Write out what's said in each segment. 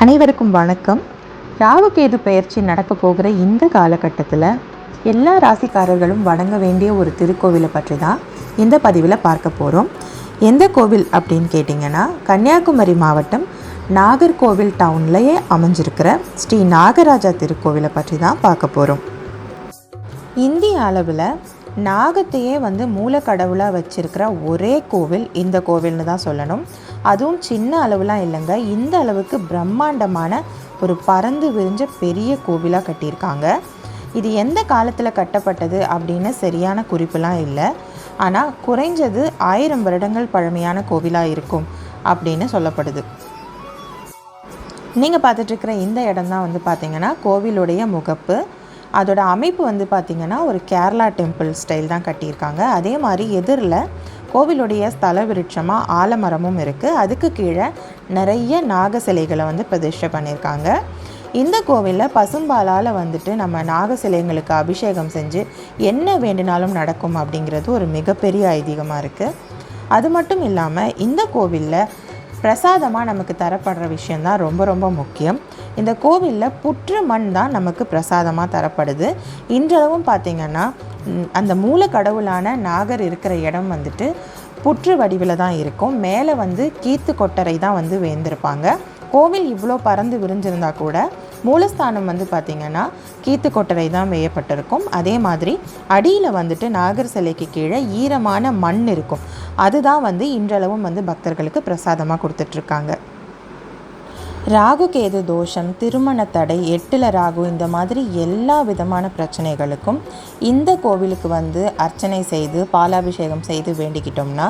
அனைவருக்கும் வணக்கம். ராகுகேது பயிற்சி நடக்க போகிற இந்த காலகட்டத்தில் எல்லா ராசிக்காரர்களும் வணங்க வேண்டிய ஒரு திருக்கோவிலை பற்றி தான் இந்த பதிவில் பார்க்க போகிறோம் எந்த கோவில் அப்படின்னு கேட்டிங்கன்னா கன்னியாகுமரி மாவட்டம் நாகர்கோவில் டவுன்லேயே அமைஞ்சிருக்கிற ஸ்ரீ நாகராஜா திருக்கோவிலை பற்றி தான் பார்க்க போகிறோம் இந்திய அளவில் நாகத்தையே வந்து மூலக்கடவுளாக வச்சிருக்கிற ஒரே கோவில் இந்த கோவில்னு தான் சொல்லணும். அதுவும் சின்ன அளவுலாம் இல்லைங்க. இந்த அளவுக்கு பிரம்மாண்டமான ஒரு பறந்து விரிஞ்ச பெரிய கோவிலாக கட்டியிருக்காங்க. இது எந்த காலத்தில் கட்டப்பட்டது அப்படின்னு சரியான குறிப்புலாம் இல்லை. ஆனால் குறைஞ்சது ஆயிரம் வருடங்கள் பழமையான கோவிலாக இருக்கும் அப்படின்னு சொல்லப்படுது. நீங்கள் பார்த்துட்ருக்கிற இந்த இடம் தான் வந்து பார்த்திங்கன்னா கோவிலுடைய முகப்பு. அதோட அமைப்பு வந்து பார்த்திங்கன்னா ஒரு கேரளா டெம்பிள் ஸ்டைல் தான் கட்டியிருக்காங்க. அதே மாதிரி எதிரில் கோவிலுடைய ஸ்தல விருட்சமாக ஆலமரமும் இருக்குது அதுக்கு கீழே நிறைய நாக சிலைகளை வந்து பிரதிஷ்டை பண்ணியிருக்காங்க. இந்த கோவிலில் பசும்பாலால் வந்துட்டு நம்ம நாக சிலைங்களுக்கு அபிஷேகம் செஞ்சு என்ன வேண்டினாலும் நடக்கும் அப்படிங்கிறது ஒரு மிகப்பெரிய ஐதீகமாக இருக்குது அது மட்டும் இல்லாமல் இந்த கோவிலில் பிரசாதமாக நமக்கு தரப்படுற விஷயந்தான் ரொம்ப ரொம்ப முக்கியம். இந்த கோவிலில் புற்று மண் தான் நமக்கு பிரசாதமாக தரப்படுது. இன்றளவும் பார்த்திங்கன்னா அந்த மூல கடவுளான நாகர் இருக்கிற இடம் வந்துட்டு புற்று வடிவில் தான் இருக்கும். மேலே வந்து கீத்து கொட்டரை தான் வந்து வேந்திருப்பாங்க. கோவில் இவ்வளோ பறந்து விரிஞ்சிருந்தா கூட மூலஸ்தானம் வந்து பார்த்திங்கன்னா கீத்து கொட்டரை தான் வேயப்பட்டிருக்கும் அதே மாதிரி அடியில் வந்துட்டு நாகர் சிலைக்கு கீழே ஈரமான மண் இருக்கும். அதுதான் வந்து இன்றளவும் வந்து பக்தர்களுக்கு பிரசாதமாக கொடுத்துட்ருக்காங்க. ராகு கேது தோஷம் திருமண தடை எட்டில் ராகு இந்த மாதிரி எல்லா விதமான பிரச்சனைகளுக்கும் இந்த கோவிலுக்கு வந்து அர்ச்சனை செய்து பாலாபிஷேகம் செய்து வேண்டிக்கிட்டோம்னா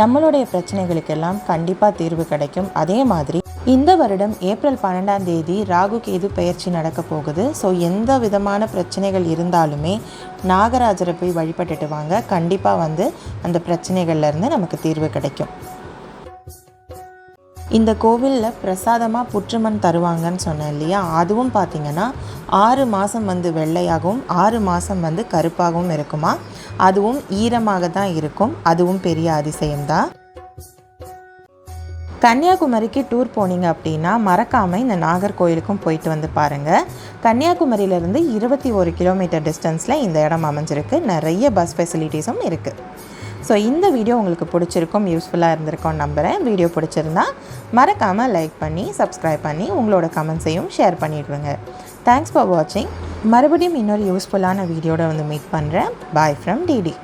நம்மளுடைய பிரச்சனைகளுக்கெல்லாம் கண்டிப்பாக தீர்வு கிடைக்கும். அதே மாதிரி இந்த வருடம் ஏப்ரல் பன்னெண்டாம் தேதி ராகு கேது பயிற்சி நடக்க போகுது. ஸோ எந்த விதமான பிரச்சனைகள் இருந்தாலுமே நாகராஜரை போய் வழிபட்டுட்டு வாங்க. கண்டிப்பாக வந்து அந்த பிரச்சனைகள்லேருந்து நமக்கு தீர்வு கிடைக்கும். இந்த கோவிலில் பிரசாதமாக புற்றுமண் தருவாங்கன்னு சொன்னேன் இல்லையா? அதுவும் பார்த்தீங்கன்னா ஆறு மாதம் வந்து வெள்ளையாகவும் ஆறு மாதம் வந்து கருப்பாகவும் இருக்குமா? அதுவும் ஈரமாக தான் இருக்கும். அதுவும் பெரிய அதிசயம்தான். கன்னியாகுமரிக்கு டூர் போனீங்க அப்படின்னா மறக்காமல் இந்த நாகர்கோயிலுக்கும் போயிட்டு வந்து பாருங்கள் கன்னியாகுமரியிலேருந்து இருபத்தி ஒரு கிலோமீட்டர் டிஸ்டன்ஸில் இந்த இடம் அமைஞ்சிருக்கு. நிறைய பஸ் ஃபெசிலிட்டிஸும் இருக்குது ஸோ இந்த வீடியோ உங்களுக்கு பிடிச்சிருக்கும் யூஸ்ஃபுல்லாக இருந்திருக்கோம் நம்புகிறேன் வீடியோ பிடிச்சிருந்தா மறக்காமல் லைக் பண்ணி சப்ஸ்கிரைப் பண்ணி உங்களோட கமெண்ட்ஸையும் ஷேர் பண்ணிவிடுங்க தேங்க்ஸ் ஃபார் வாட்சிங் மறுபடியும் இன்னொரு யூஸ்ஃபுல்லான வீடியோட வந்து மீட் பண்ணுறேன் பாய் ஃப்ரம் டிடி